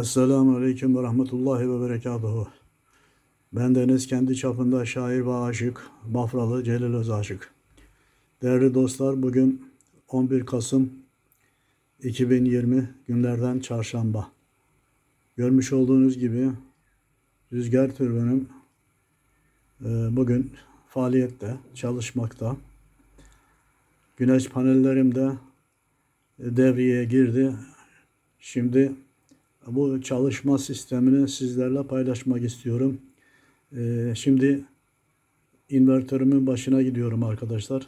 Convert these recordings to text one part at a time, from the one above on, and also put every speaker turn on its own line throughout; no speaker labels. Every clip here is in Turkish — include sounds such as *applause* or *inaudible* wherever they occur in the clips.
Esselamu Aleyküm ve Rahmetullahi ve Berekatuhu. Bendeniz kendi çapında şair ve aşık, Bafralı Celil Özaşık. Değerli dostlar bugün 11 Kasım 2020 günlerden çarşamba. Görmüş olduğunuz gibi rüzgar türbünüm e, bugün faaliyette, çalışmakta. Güneş panellerim de devreye girdi. Şimdi bu çalışma sistemini sizlerle paylaşmak istiyorum. Ee, şimdi invertörümün başına gidiyorum arkadaşlar.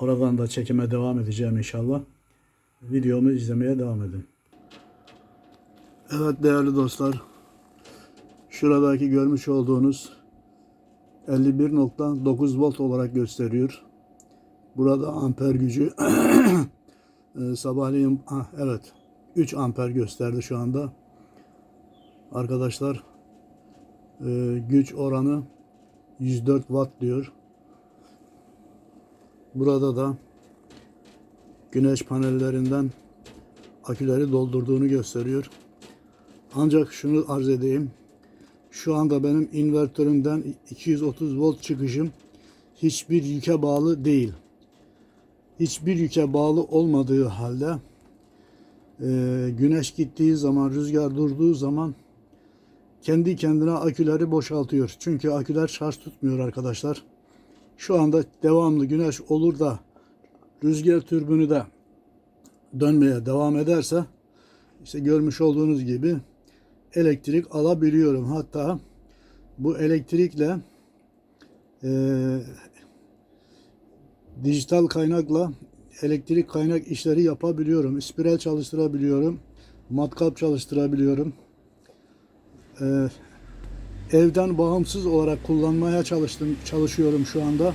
Oradan da çekime devam edeceğim inşallah. Videomu izlemeye devam edin. Evet değerli dostlar. Şuradaki görmüş olduğunuz 51.9 volt olarak gösteriyor. Burada amper gücü *clears throat* e, sabahleyin ah, evet 3 amper gösterdi şu anda. Arkadaşlar e, güç oranı 104 watt diyor. Burada da güneş panellerinden aküleri doldurduğunu gösteriyor. Ancak şunu arz edeyim. Şu anda benim invertörümden 230 volt çıkışım hiçbir yüke bağlı değil. Hiçbir yüke bağlı olmadığı halde güneş gittiği zaman, rüzgar durduğu zaman kendi kendine aküleri boşaltıyor. Çünkü aküler şarj tutmuyor arkadaşlar. Şu anda devamlı güneş olur da rüzgar türbünü de dönmeye devam ederse işte görmüş olduğunuz gibi elektrik alabiliyorum. Hatta bu elektrikle e, dijital kaynakla elektrik kaynak işleri yapabiliyorum. Spiral çalıştırabiliyorum. Matkap çalıştırabiliyorum. Ee, evden bağımsız olarak kullanmaya çalıştım, çalışıyorum şu anda.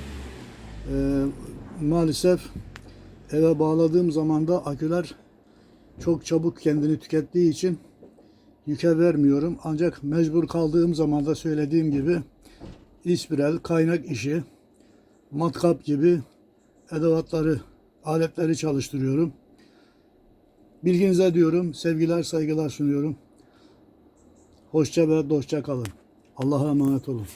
Ee, maalesef eve bağladığım zaman da aküler çok çabuk kendini tükettiği için yüke vermiyorum. Ancak mecbur kaldığım zaman da söylediğim gibi ispiral, kaynak işi, matkap gibi edevatları aletleri çalıştırıyorum. Bilginize diyorum. Sevgiler, saygılar sunuyorum. Hoşça ve dostça kalın. Allah'a emanet olun.